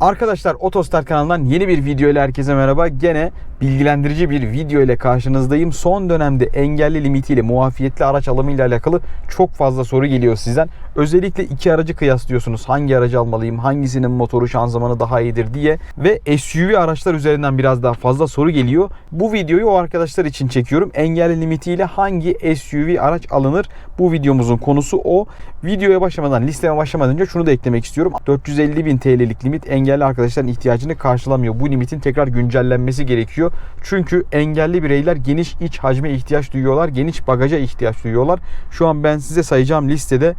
Arkadaşlar Otostar kanalından yeni bir video ile herkese merhaba. Gene bilgilendirici bir video ile karşınızdayım. Son dönemde engelli limitiyle muafiyetli araç alımı ile alakalı çok fazla soru geliyor sizden. Özellikle iki aracı kıyaslıyorsunuz. Hangi aracı almalıyım, hangisinin motoru şanzımanı daha iyidir diye. Ve SUV araçlar üzerinden biraz daha fazla soru geliyor. Bu videoyu o arkadaşlar için çekiyorum. Engelli limitiyle hangi SUV araç alınır? Bu videomuzun konusu o. Videoya başlamadan, listeme başlamadan önce şunu da eklemek istiyorum. 450 bin TL'lik limit engelli arkadaşların ihtiyacını karşılamıyor. Bu limitin tekrar güncellenmesi gerekiyor. Çünkü engelli bireyler geniş iç hacme ihtiyaç duyuyorlar. Geniş bagaja ihtiyaç duyuyorlar. Şu an ben size sayacağım listede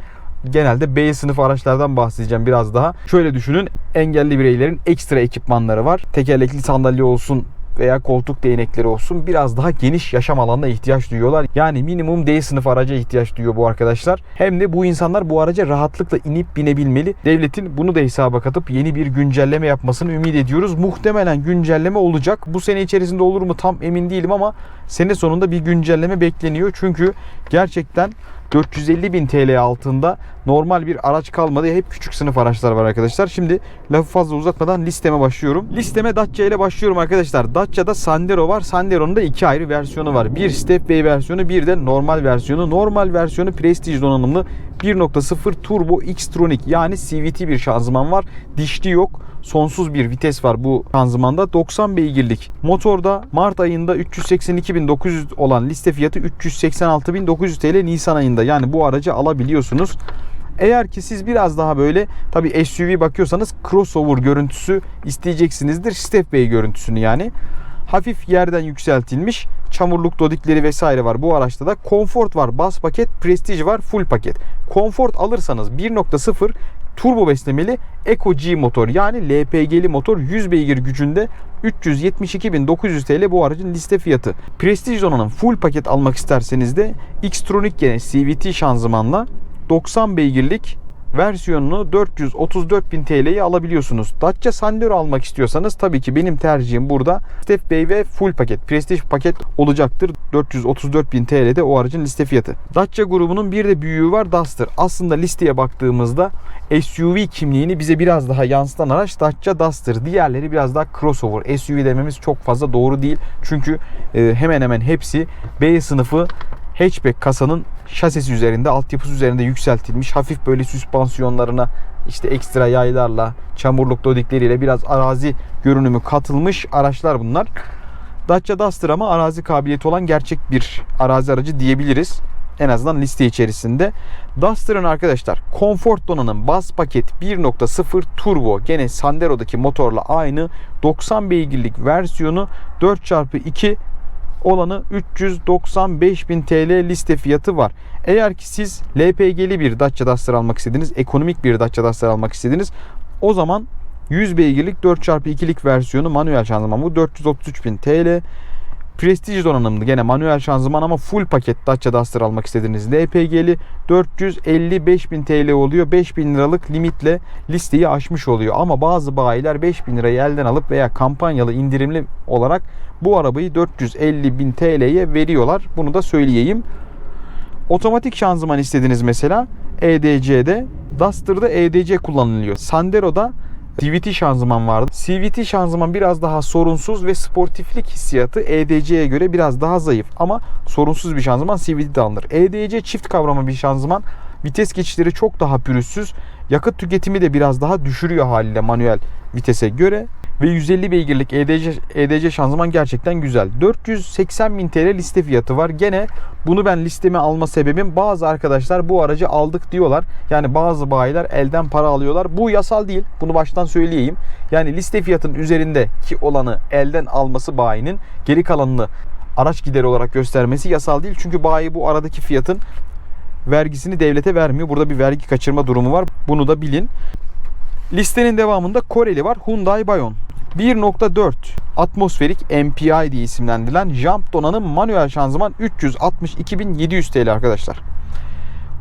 genelde B sınıf araçlardan bahsedeceğim biraz daha. Şöyle düşünün engelli bireylerin ekstra ekipmanları var. Tekerlekli sandalye olsun veya koltuk değnekleri olsun biraz daha geniş yaşam alanına ihtiyaç duyuyorlar. Yani minimum D sınıf araca ihtiyaç duyuyor bu arkadaşlar. Hem de bu insanlar bu araca rahatlıkla inip binebilmeli. Devletin bunu da hesaba katıp yeni bir güncelleme yapmasını ümit ediyoruz. Muhtemelen güncelleme olacak. Bu sene içerisinde olur mu tam emin değilim ama sene sonunda bir güncelleme bekleniyor. Çünkü gerçekten 450 bin TL altında normal bir araç kalmadı. Hep küçük sınıf araçlar var arkadaşlar. Şimdi lafı fazla uzatmadan listeme başlıyorum. Listeme Dacia ile başlıyorum arkadaşlar. Dacia'da Sandero var. Sandero'nun da iki ayrı versiyonu var. Bir Stepway versiyonu bir de normal versiyonu. Normal versiyonu Prestige donanımlı 1.0 Turbo X-Tronic yani CVT bir şanzıman var. Dişli yok sonsuz bir vites var bu şanzımanda. 90 beygirlik. Motorda Mart ayında 382.900 olan liste fiyatı 386.900 TL Nisan ayında. Yani bu aracı alabiliyorsunuz. Eğer ki siz biraz daha böyle tabi SUV bakıyorsanız crossover görüntüsü isteyeceksinizdir. Stepway görüntüsünü yani. Hafif yerden yükseltilmiş çamurluk dodikleri vesaire var bu araçta da. Comfort var, bas paket, Prestige var, full paket. Comfort alırsanız 1.0 turbo beslemeli Eco G motor yani LPG'li motor 100 beygir gücünde 372.900 TL bu aracın liste fiyatı. Prestige donanım full paket almak isterseniz de Xtronic gene CVT şanzımanla 90 beygirlik versiyonunu 434.000 TL'ye alabiliyorsunuz. Dacia Sandero almak istiyorsanız tabii ki benim tercihim burada Stepway ve full paket, Prestige paket olacaktır. 434.000 TL'de o aracın liste fiyatı. Dacia grubunun bir de büyüğü var Duster. Aslında listeye baktığımızda SUV kimliğini bize biraz daha yansıtan araç Dacia Duster. Diğerleri biraz daha crossover. SUV dememiz çok fazla doğru değil. Çünkü e, hemen hemen hepsi B sınıfı hatchback kasanın şasisi üzerinde, altyapısı üzerinde yükseltilmiş. Hafif böyle süspansiyonlarına işte ekstra yaylarla, çamurluk dodikleriyle biraz arazi görünümü katılmış araçlar bunlar. Dacia Duster ama arazi kabiliyeti olan gerçek bir arazi aracı diyebiliriz. En azından liste içerisinde. Duster'ın arkadaşlar Comfort donanım baz paket 1.0 turbo gene Sandero'daki motorla aynı 90 beygirlik versiyonu 4x2 olanı 395.000 TL liste fiyatı var. Eğer ki siz LPG'li bir Dacia Duster almak istediniz, ekonomik bir Dacia Duster almak istediniz o zaman 100 beygirlik 4x2'lik versiyonu manuel şanzıman bu 433.000 TL. Prestige donanımlı gene manuel şanzıman ama full paket Dacia Duster almak istediğiniz LPG'li 455.000 TL oluyor. 5.000 liralık limitle listeyi aşmış oluyor. Ama bazı bayiler 5.000 lirayı elden alıp veya kampanyalı indirimli olarak bu arabayı 450.000 TL'ye veriyorlar. Bunu da söyleyeyim. Otomatik şanzıman istediniz mesela EDC'de. Duster'da EDC kullanılıyor. Sandero'da CVT şanzıman vardı. CVT şanzıman biraz daha sorunsuz ve sportiflik hissiyatı EDC'ye göre biraz daha zayıf. Ama sorunsuz bir şanzıman CVT'de alınır. EDC çift kavrama bir şanzıman. Vites geçişleri çok daha pürüzsüz. Yakıt tüketimi de biraz daha düşürüyor haliyle manuel vitese göre. Ve 150 beygirlik EDC, EDC şanzıman gerçekten güzel. 480 bin TL liste fiyatı var. Gene bunu ben listeme alma sebebim bazı arkadaşlar bu aracı aldık diyorlar. Yani bazı bayiler elden para alıyorlar. Bu yasal değil. Bunu baştan söyleyeyim. Yani liste fiyatının üzerindeki olanı elden alması bayinin geri kalanını araç gideri olarak göstermesi yasal değil. Çünkü bayi bu aradaki fiyatın vergisini devlete vermiyor. Burada bir vergi kaçırma durumu var. Bunu da bilin. Listenin devamında Koreli var. Hyundai Bayon. 1.4 atmosferik MPI diye isimlendirilen Jump donanım manuel şanzıman 362.700 TL arkadaşlar.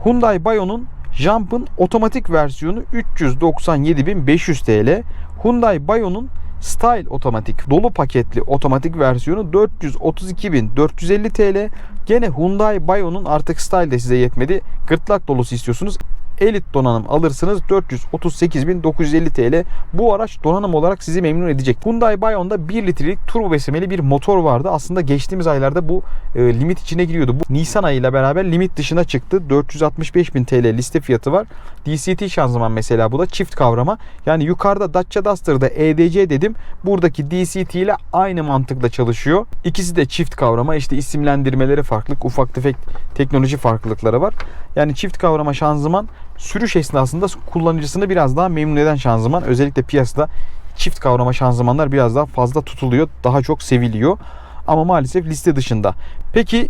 Hyundai Bayon'un Jump'ın otomatik versiyonu 397.500 TL. Hyundai Bayon'un Style otomatik dolu paketli otomatik versiyonu 432.450 TL. Gene Hyundai Bayon'un artık Style de size yetmedi. Gırtlak dolusu istiyorsunuz. Elit donanım alırsınız 438.950 TL. Bu araç donanım olarak sizi memnun edecek. Hyundai Bayon'da 1 litrelik turbo beslemeli bir motor vardı. Aslında geçtiğimiz aylarda bu e, limit içine giriyordu. Bu Nisan ayıyla beraber limit dışına çıktı. 465.000 TL liste fiyatı var. DCT şanzıman mesela bu da çift kavrama. Yani yukarıda Dacia Duster'da EDC dedim. Buradaki DCT ile aynı mantıkla çalışıyor. İkisi de çift kavrama. İşte isimlendirmeleri farklı. Ufak tefek teknoloji farklılıkları var. Yani çift kavrama şanzıman sürüş esnasında kullanıcısını biraz daha memnun eden şanzıman. Özellikle piyasada çift kavrama şanzımanlar biraz daha fazla tutuluyor. Daha çok seviliyor. Ama maalesef liste dışında. Peki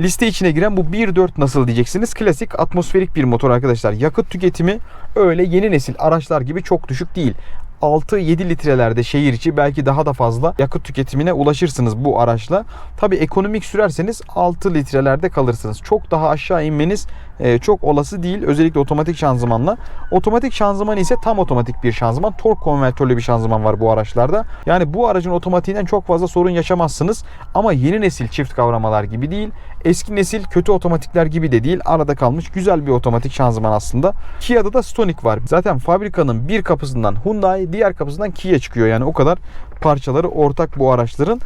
liste içine giren bu 1.4 nasıl diyeceksiniz? Klasik atmosferik bir motor arkadaşlar. Yakıt tüketimi öyle yeni nesil araçlar gibi çok düşük değil. 6-7 litrelerde şehir içi belki daha da fazla yakıt tüketimine ulaşırsınız bu araçla. Tabi ekonomik sürerseniz 6 litrelerde kalırsınız. Çok daha aşağı inmeniz e, çok olası değil. Özellikle otomatik şanzımanla. Otomatik şanzıman ise tam otomatik bir şanzıman. Tork konvertörlü bir şanzıman var bu araçlarda. Yani bu aracın otomatiğinden çok fazla sorun yaşamazsınız. Ama yeni nesil çift kavramalar gibi değil. Eski nesil kötü otomatikler gibi de değil. Arada kalmış güzel bir otomatik şanzıman aslında. Kia'da da Stonic var. Zaten fabrikanın bir kapısından Hyundai, diğer kapısından Kia çıkıyor. Yani o kadar parçaları ortak bu araçların.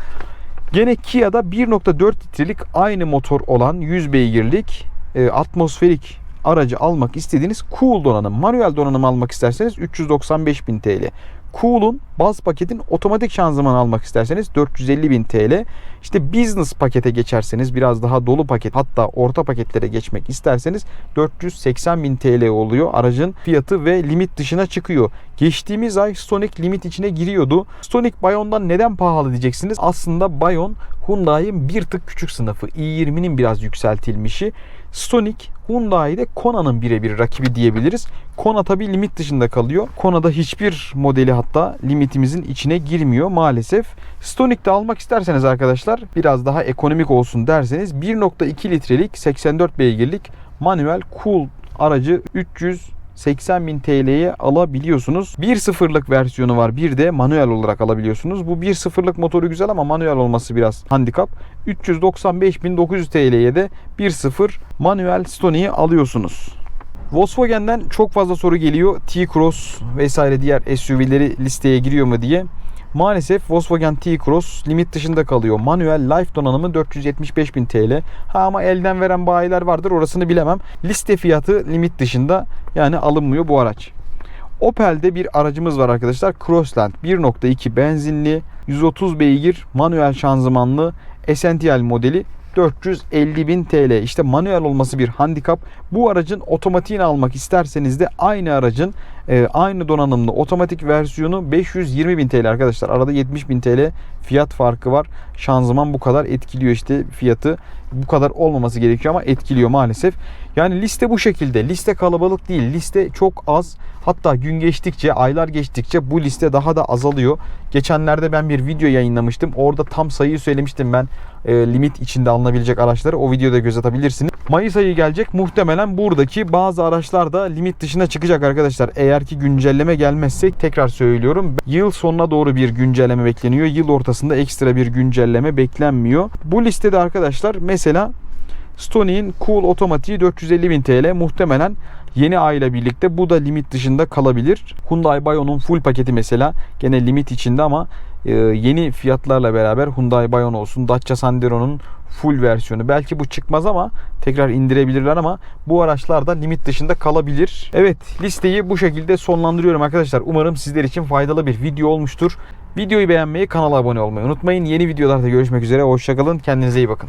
Gene Kia'da 1.4 litrelik aynı motor olan 100 beygirlik e, atmosferik aracı almak istediğiniz Cool donanım, manuel donanım almak isterseniz 395.000 TL. Cool'un baz paketin otomatik şanzıman almak isterseniz 450.000 TL. İşte business pakete geçerseniz biraz daha dolu paket hatta orta paketlere geçmek isterseniz 480.000 TL oluyor. Aracın fiyatı ve limit dışına çıkıyor. Geçtiğimiz ay Stonic limit içine giriyordu. Stonic Bayon'dan neden pahalı diyeceksiniz. Aslında Bayon Hyundai'nin bir tık küçük sınıfı. i20'nin biraz yükseltilmişi. Stonic Hyundai'de Kona'nın birebir rakibi diyebiliriz. Kona tabi limit dışında kalıyor. Kona'da hiçbir modeli hatta limitimizin içine girmiyor maalesef. Stonic'te almak isterseniz arkadaşlar biraz daha ekonomik olsun derseniz 1.2 litrelik 84 beygirlik manuel cool aracı 300 80 bin TL'ye alabiliyorsunuz. 1.0'lık versiyonu var. Bir de manuel olarak alabiliyorsunuz. Bu 1.0'lık motoru güzel ama manuel olması biraz handikap. 395.900 TL'ye de 1.0 manuel Stoni'yi alıyorsunuz. Volkswagen'den çok fazla soru geliyor. T-Cross vesaire diğer SUV'leri listeye giriyor mu diye. Maalesef Volkswagen T-Cross limit dışında kalıyor. Manuel Life donanımı 475.000 TL. Ha ama elden veren bayiler vardır orasını bilemem. Liste fiyatı limit dışında yani alınmıyor bu araç. Opel'de bir aracımız var arkadaşlar. Crossland 1.2 benzinli 130 beygir manuel şanzımanlı Essential modeli 450 bin TL. İşte manuel olması bir handikap. Bu aracın otomatiğini almak isterseniz de aynı aracın e, aynı donanımlı otomatik versiyonu 520 bin TL arkadaşlar. Arada 70 bin TL fiyat farkı var. Şanzıman bu kadar etkiliyor işte fiyatı. Bu kadar olmaması gerekiyor ama etkiliyor maalesef. Yani liste bu şekilde. Liste kalabalık değil. Liste çok az. Hatta gün geçtikçe, aylar geçtikçe bu liste daha da azalıyor. Geçenlerde ben bir video yayınlamıştım. Orada tam sayıyı söylemiştim ben. E, limit içinde alınabilecek araçları. O videoda göz atabilirsiniz. Mayıs ayı gelecek. Muhtemelen buradaki bazı araçlar da limit dışına çıkacak arkadaşlar. Eğer ki güncelleme gelmezse tekrar söylüyorum. Yıl sonuna doğru bir güncelleme bekleniyor. Yıl ortasında ekstra bir güncelleme beklenmiyor. Bu listede arkadaşlar mesela Stony'in Cool otomatiği 450.000 TL muhtemelen yeni ay ile birlikte bu da limit dışında kalabilir. Hyundai Bayon'un full paketi mesela gene limit içinde ama e, yeni fiyatlarla beraber Hyundai Bayon olsun Dacia Sandero'nun full versiyonu. Belki bu çıkmaz ama tekrar indirebilirler ama bu araçlar da limit dışında kalabilir. Evet listeyi bu şekilde sonlandırıyorum arkadaşlar. Umarım sizler için faydalı bir video olmuştur. Videoyu beğenmeyi, kanala abone olmayı unutmayın. Yeni videolarda görüşmek üzere. Hoşçakalın. Kendinize iyi bakın.